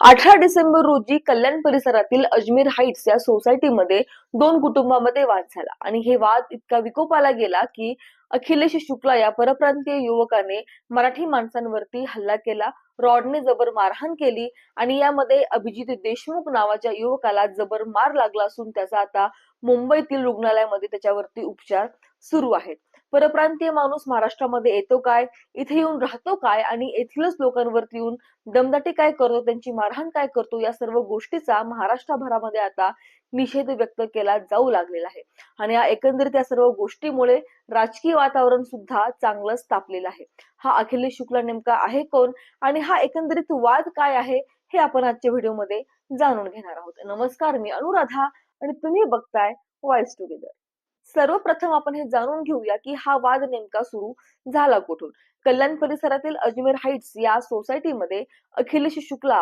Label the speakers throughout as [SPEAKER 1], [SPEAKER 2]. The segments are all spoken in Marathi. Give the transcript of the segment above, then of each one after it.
[SPEAKER 1] अठरा डिसेंबर रोजी कल्याण परिसरातील अजमेर हाईट्स या सोसायटीमध्ये दोन कुटुंबामध्ये वाद झाला. आणि हे वाद इतका विकोपाला गेला की अखिलेश शुक्ला या परप्रांतीय युवकाने मराठी माणसांवरती हल्ला केला रॉडने जबर मारहाण केली आणि यामध्ये अभिजित देशमुख नावाच्या युवकाला जबर मार लागला असून त्याचा आता मुंबईतील रुग्णालयामध्ये त्याच्यावरती उपचार सुरू आहेत. परप्रांतीय माणूस महाराष्ट्रामध्ये येतो काय? इथे येऊन राहतो काय? आणि येथीलच लोकांवरती येऊन दमदाटी काय करतो? त्यांची मारहाण काय करतो? या सर्व गोष्टीचा महाराष्ट्रभरामध्ये आता निषेध व्यक्त केला जाऊ लागलेला आहे. आणि या एकंदरीत या सर्व गोष्टीमुळे राजकीय वातावरण सुद्धा चांगलंच तापलेलं आहे. हा अखिलेश शुक्ला नेमका आहे कोण? आणि हा एकंदरीत वाद काय आहे? हे आपण आजच्या व्हिडिओमध्ये जाणून घेणार आहोत. नमस्कार मी अनुराधा आणि तुम्ही बघताय वॉइस टुगेदर सर्वप्रथम आपण हे जाणून घेऊया की हा वाद नेमका सुरू झाला कुठून? कल्याण परिसरातील अजमेर हाईट्स या सोसायटीमध्ये अखिलेश शुक्ला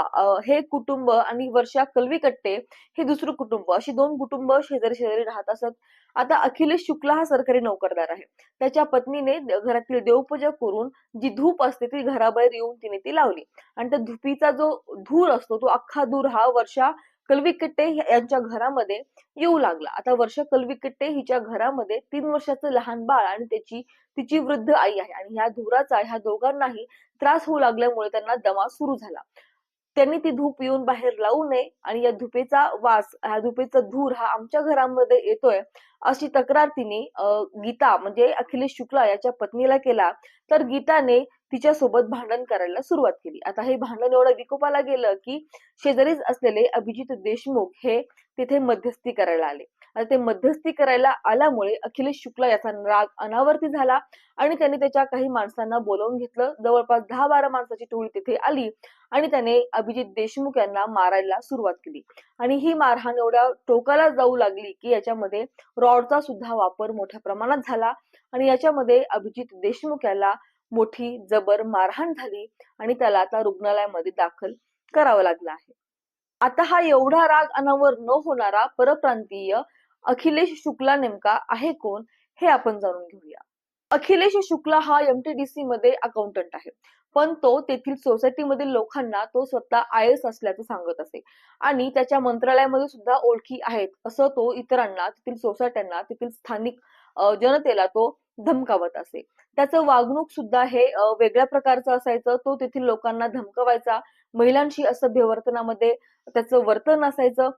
[SPEAKER 1] हे कुटुंब आणि वर्षा कलवीकट्टे हे दुसरं कुटुंब अशी दोन कुटुंब शेजारी शेजारी राहत असत. आता अखिलेश शुक्ला हा सरकारी नोकरदार आहे. त्याच्या पत्नीने घरातील देवपूजा करून जी धूप असते ती घराबाहेर येऊन तिने ती लावली. आणि त्या धुपीचा जो धूर असतो तो अख्खा धूर हा वर्षा कलवीकट्टे यांच्या घरामध्ये येऊ लागला. आता वर्षा कलविकट्टे हिच्या घरामध्ये तीन वर्षाचं लहान बाळ आणि त्याची तिची वृद्ध आई आहे. आणि ह्या धुराचा ह्या दोघांनाही त्रास होऊ लागल्यामुळे त्यांना दमा सुरू झाला. त्यांनी ती धूप येऊन बाहेर लावू नये आणि या धुपेचा वास ह्या धुपेचा धूर हा आमच्या घरामध्ये येतोय अशी तक्रार तिने अं, गीता म्हणजे अखिलेश शुक्ला याच्या पत्नीला केला. तर गीताने तिच्यासोबत भांडण करायला सुरुवात केली. आता हे भांडण एवढं विकोपाला गेलं की शेजारीच असलेले अभिजित देशमुख हे तिथे मध्यस्थी करायला आले. आता ते मध्यस्थी करायला आल्यामुळे अखिलेश शुक्ला याचा राग अनावर्ती झाला आणि त्याने त्याच्या काही माणसांना बोलावून घेतलं. जवळपास दहा बारा माणसाची टोळी तिथे आली आणि त्याने अभिजित देशमुख यांना मारायला सुरुवात केली. आणि ही मारहाण एवढ्या टोकाला जाऊ लागली की याच्यामध्ये रॉडचा सुद्धा वापर मोठ्या प्रमाणात झाला आणि याच्यामध्ये अभिजित देशमुख याला मोठी जबर मारहाण झाली आणि त्याला आता रुग्णालयामध्ये दाखल करावं लागलं आहे. आता हा एवढा राग अनावर न होणारा परप्रांतीय अखिलेश शुक्ला नेमका आहे कोण हे आपण जाणून घेऊया. अखिलेश शुक्ला हा एमटीडीसी मध्ये अकाउंटंट आहे. पण तो तेथील सोसायटीमधील लोकांना तो स्वतः आय एस असल्याचं सांगत असे. आणि त्याच्या मंत्रालयामध्ये सुद्धा ओळखी आहेत. असं तो इतरांना तेथील सोसायट्यांना तेथील स्थानिक जनतेला तो धमकावत असे. त्याचं वागणूक सुद्धा हे वेगळ्या प्रकारचं असायचं. तो तेथील लोकांना धमकवायचा. महिलांशी असभ्य वर्तनामध्ये त्याचं वर्तन असायचं.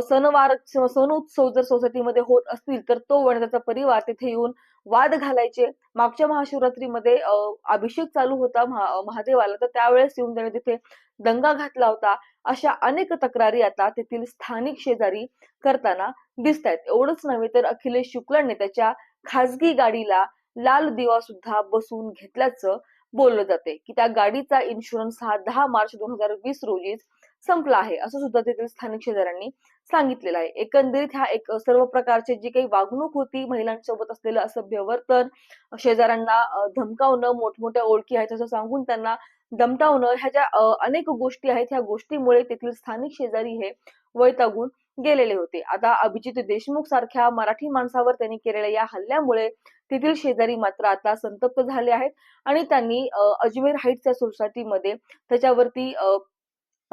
[SPEAKER 1] सणवार सण उत्सव जर सोसायटीमध्ये होत असतील तर तो आणि त्याचा परिवार तिथे येऊन वाद घालायचे. मागच्या महाशिवरात्रीमध्ये अभिषेक चालू होता महा- महादेवाला. तर त्यावेळेस येऊन त्याने तिथे दंगा घातला होता. अशा अनेक तक्रारी आता तेथील स्थानिक शेजारी करताना दिसत आहेत एवढंच नव्हे तर अखिलेश शुक्लाने त्याच्या खासगी गाडीला लाल दिवा सुद्धा बसवून घेतल्याचं बोललं जाते. की त्या गाडीचा इन्शुरन्स हा दहा मार्च दोन हजार वीस रोजीच संपला आहे असं सुद्धा तेथील स्थानिक शेजाऱ्यांनी सांगितलेलं आहे. एकंदरीत ह्या एक सर्व प्रकारचे जी काही वागणूक होती महिलांसोबत असलेलं असभ्य वर्तन शेजाऱ्यांना धमकावणं मोठमोठ्या ओळखी आहेत असं सांगून त्यांना दमटावणं ह्या ज्या अनेक गोष्टी आहेत ह्या गोष्टीमुळे तेथील स्थानिक शेजारी हे वैतागून गेलेले होते. आता अभिजित देशमुख सारख्या मराठी माणसावर त्यांनी केलेल्या या हल्ल्यामुळे तेथील शेजारी मात्र आता संतप्त झाले आहेत आणि त्यांनी अजमेर हाईट्स सोसायटीमध्ये त्याच्यावरती अं,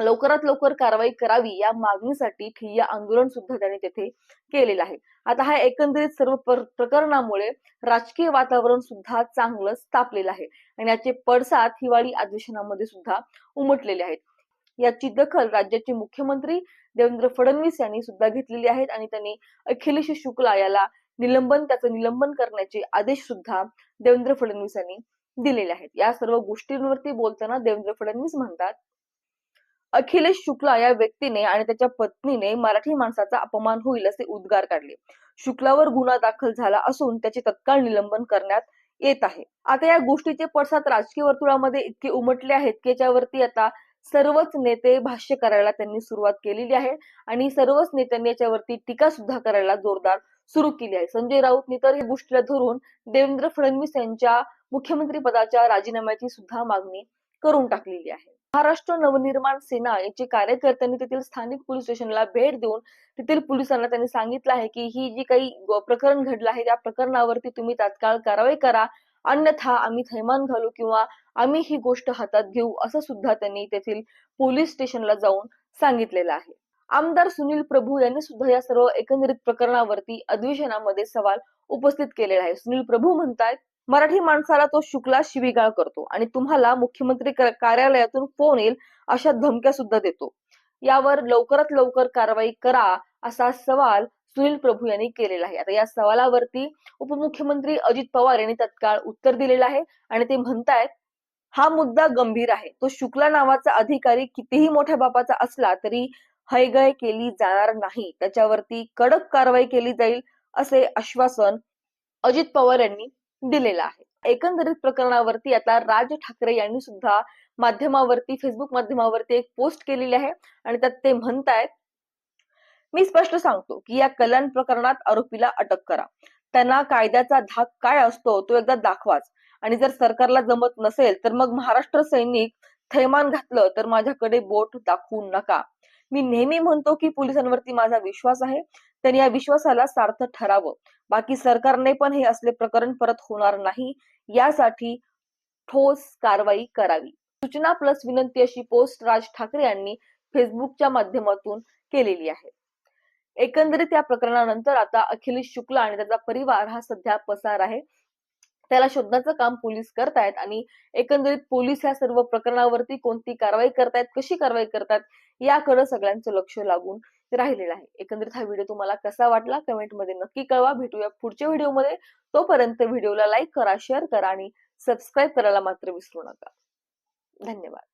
[SPEAKER 1] लवकरात लवकर कारवाई करावी या मागणीसाठी ठिय्या आंदोलन सुद्धा त्यांनी तेथे केलेलं आहे. आता हा एकंदरीत सर्व प्र- प्रकरणामुळे राजकीय वातावरण सुद्धा चांगलंच तापलेलं आहे आणि याचे पडसाद हिवाळी अधिवेशनामध्ये सुद्धा उमटलेले आहेत. याची दखल राज्याचे मुख्यमंत्री देवेंद्र फडणवीस यांनी सुद्धा घेतलेली आहेत आणि त्यांनी अखिलेश शुक्ला याला निलंबन त्याचं निलंबन करण्याचे आदेश सुद्धा देवेंद्र फडणवीस यांनी दिलेले आहेत. या सर्व गोष्टींवरती बोलताना देवेंद्र फडणवीस म्हणतात अखिलेश शुक्ला या व्यक्तीने आणि त्याच्या पत्नीने मराठी माणसाचा अपमान होईल असे उद्गार काढले. शुक्लावर गुन्हा दाखल झाला असून त्याचे तत्काळ निलंबन करण्यात येत आहे. आता या गोष्टीचे पडसाद राजकीय वर्तुळामध्ये इतके उमटले आहेत की याच्यावरती आता सर्वच नेते भाष्य करायला त्यांनी सुरुवात केलेली आहे. आणि सर्वच नेत्यांनी याच्यावरती टीका सुद्धा करायला जोरदार सुरू केली आहे. संजय राऊतनी तर या गोष्टीला धरून देवेंद्र फडणवीस यांच्या मुख्यमंत्री पदाच्या राजीनाम्याची सुद्धा मागणी करून टाकलेली आहे. महाराष्ट्र नवनिर्माण सेना याचे कार्यकर्त्यांनी तेथील स्थानिक पोलीस स्टेशनला भेट देऊन तेथील पोलिसांना त्यांनी सांगितलं आहे की ही जी काही प्रकरण घडलं आहे त्या प्रकरणावरती तुम्ही तात्काळ कारवाई करा. अन्यथा आम्ही थैमान घालू किंवा आम्ही ही गोष्ट हातात घेऊ असं सुद्धा त्यांनी तेथील पोलीस स्टेशनला जाऊन सांगितलेलं आहे. आमदार सुनील प्रभू यांनी सुद्धा या सर्व एकंदरीत प्रकरणावरती अधिवेशनामध्ये सवाल उपस्थित केलेला आहे. सुनील प्रभू म्हणतायत मराठी माणसाला तो शुक्ला शिवीगाळ करतो आणि तुम्हाला मुख्यमंत्री कार्यालयातून फोन येईल अशा धमक्या सुद्धा देतो. यावर लवकरात लवकर कारवाई करा असा सवाल सुनील प्रभू यांनी केलेला आहे. आता या सवालावरती उपमुख्यमंत्री अजित पवार यांनी तत्काळ उत्तर दिलेलं आहे आणि ते म्हणतायत हा मुद्दा गंभीर आहे. तो शुक्ला नावाचा अधिकारी कितीही मोठ्या बापाचा असला तरी हयगय केली जाणार नाही. त्याच्यावरती कडक कारवाई केली जाईल असे आश्वासन अजित पवार यांनी दिलेलं आहे. एकंदरीत प्रकरणावरती आता राज ठाकरे यांनी सुद्धा माध्यमावरती फेसबुक माध्यमावरती एक पोस्ट केलेली आहे आणि त्यात ते म्हणतायत मी स्पष्ट सांगतो की या कल्याण प्रकरणात आरोपीला अटक करा. त्यांना कायद्याचा धाक काय असतो तो एकदा दाखवाच. आणि जर सरकारला जमत नसेल तर मग महाराष्ट्र सैनिक थैमान घातलं तर माझ्याकडे बोट दाखवू नका. मी नेहमी म्हणतो की पोलिसांवरती माझा विश्वास आहे. त्यांनी या विश्वासाला सार्थ ठरावं. बाकी सरकारने पण हे असले प्रकरण परत होणार नाही. यासाठी ठोस कारवाई करावी. सूचना प्लस विनंती अशी पोस्ट राज ठाकरे यांनी फेसबुकच्या माध्यमातून केलेली आहे. एकंदरीत या प्रकरणानंतर आता अखिलेश शुक्ला आणि त्याचा परिवार हा सध्या पसार आहे. त्याला शोधण्याचं काम पोलीस करतायत आणि एकंदरीत पोलीस या सर्व प्रकरणावरती कोणती कारवाई करतायत कशी कारवाई करतात याकडे सगळ्यांचं लक्ष लागून राहिलेलं आहे. एकंदरीत हा व्हिडिओ तुम्हाला कसा वाटला कमेंटमध्ये नक्की कळवा. भेटूया पुढच्या व्हिडिओमध्ये. तोपर्यंत व्हिडिओला लाईक करा शेअर करा आणि सबस्क्राईब करायला मात्र विसरू नका. धन्यवाद.